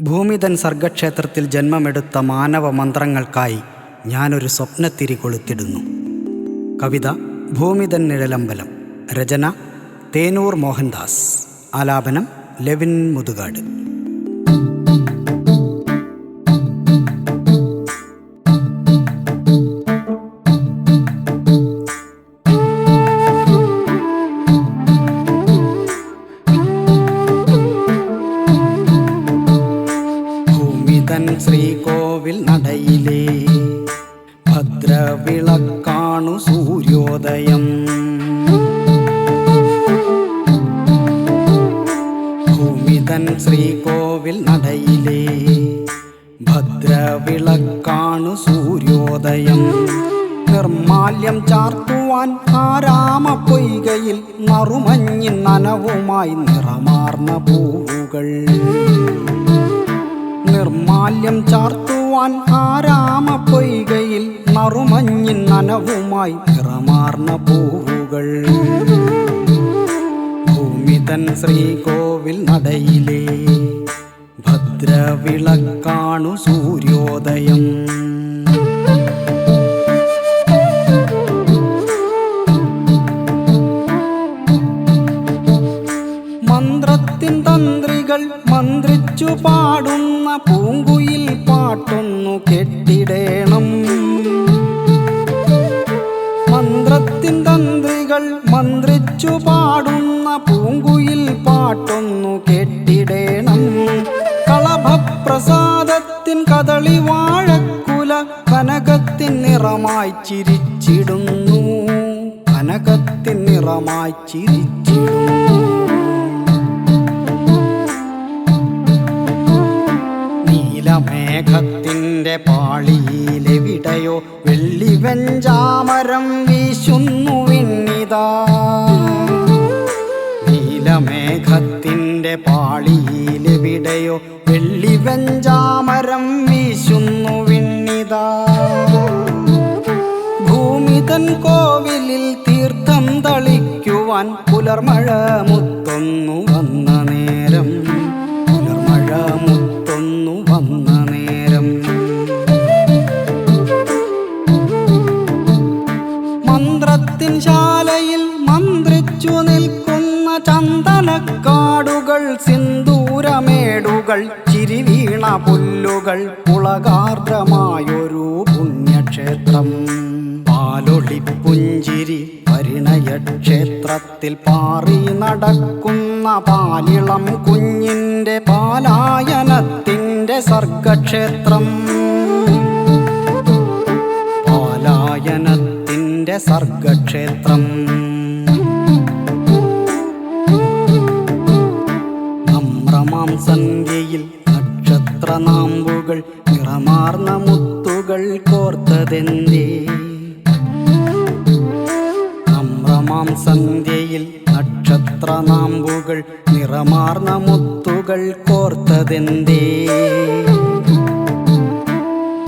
ഭൂമിതൻ സർഗക്ഷേത്രത്തിൽ ജന്മമെടുത്ത മാനവ മന്ത്രങ്ങൾക്കായി ഞാനൊരു സ്വപ്നത്തിരി കൊളുത്തിടുന്നു. കവിത ഭൂമിതൻ നിഴലമ്പലം. രചന തേനൂർ മോഹൻദാസ്. ആലാപനം ലെവിൻ മുതുകാട്. ഭൂമിതൻ ശ്രീകോവിൽ നടയിലേ. ഭദ്രവിളക്കാണു സൂര്യോദയം. ഭൂമിതൻ ശ്രീകോവിൽ നടയിലേ. ഭദ്രവിളക്കാണു സൂര്യോദയം. നിർമാല്യം ചാർത്തുവാൻ ആരാമ പൊയ്കയിൽ നറുമഞ്ഞിൻ നനവുമായി നിറമാർന്ന പൂവുകൾ. നിർമാല്യം ചാർത്തുവാൻ ആരാമ പൊയ്കയിൽ മറുമഞ്ഞിൻ നനവുമായി നിറമാർന്ന പൂവുകൾ. ഭൂമിതൻ ശ്രീകോവിൽ നടയിലേ ഭദ്രവിളക്കാണു സൂര്യോദയം. കെട്ടിടേണം കളഭപ്രസാദത്തിൻ കദളി വാഴക്കുല കനകത്തിൻ നിറമായി ചിരിച്ചിടുന്നു. കനകത്തിൻ നിറമായി ചിരിച്ചിടുന്നു. നീലമേഘത്തിന്റെ വെള്ളി വെഞ്ചാമരം വീശുന്നു വിണ്ണിതാ. വെള്ളി വെഞ്ചാമരം വീശുന്നു വിണ്ണിതാ. ഭൂമിതൻ കോവിലിൽ തീർത്ഥം തളിക്കുവാൻ പുലർമഴ മുത്തൊന്നു വന്ന നേരം. പുലർമഴ ശാലയിൽ മന്ത്രിച്ചു നിൽക്കുന്ന സിന്ദൂരമേടുകൾ ചിരിവീണ പുല്ലുകൾ പുളകാർദ്രമായൊരു പുണ്യക്ഷേത്രം. പാലൊളി പുഞ്ചിരി പരിണയക്ഷേത്രത്തിൽ പാറി നടക്കുന്ന പാലിളം കുഞ്ഞിന്റെ പാലായനത്തിന്റെ സർഗക്ഷേത്രം. പാലായനത്തിന്റെ സർഗക്ഷേത്രം. നക്ഷത്രനാമ്പുകൾ നിറമാർന്ന മുത്തുകൾ കോർത്തതെന്തേ? അമ്രമാം സന്ധ്യയിൽ നക്ഷത്ര നാമ്പുകൾ നിറമാർന്ന മുത്തുകൾ കോർത്തതെന്തേ?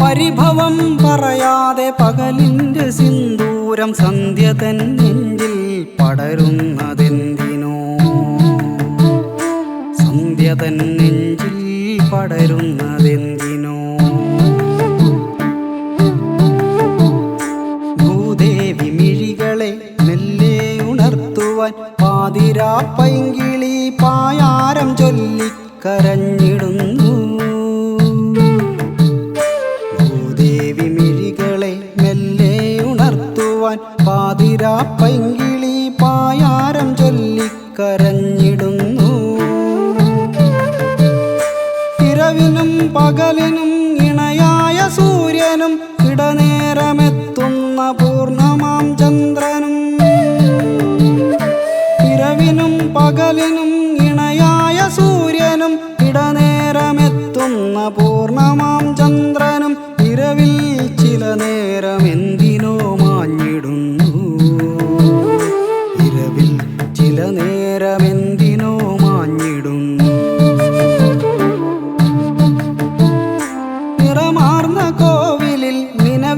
പരിഭവം പറയാതെ പകലിന്റെ സിന്ദൂരം സന്ധ്യ തന്നെ നെഞ്ചിൽ പായാരം ചൊല്ലിക്കരഞ്ഞിടുന്നു ഭൂദേവി മിഴികളെ മെല്ലെ ഉണർത്തുവാൻ പാതിരാ പൈങ്കിളി പായാരം ചൊല്ലിക്കരഞ്ഞിടുന്നു ഇരവിനും പകലിനും ഇണയായ സൂര്യനും ഇടനേരമെത്തുന്ന പൂർണമാം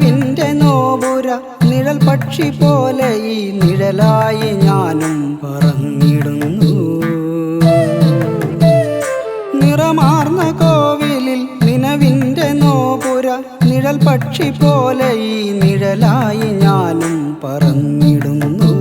നിലവിന്റെ നോപുര നിഴൽ പക്ഷി പോലെ ഈ നിഴലായി ഞാനും പറഞ്ഞിടുന്നു നിറമാർന്ന കോവിലിൽ നിലവിന്റെ നോപുര നിഴൽ പക്ഷി പോലെ ഈ നിഴലായി ഞാനും പറന്നിടുന്നു.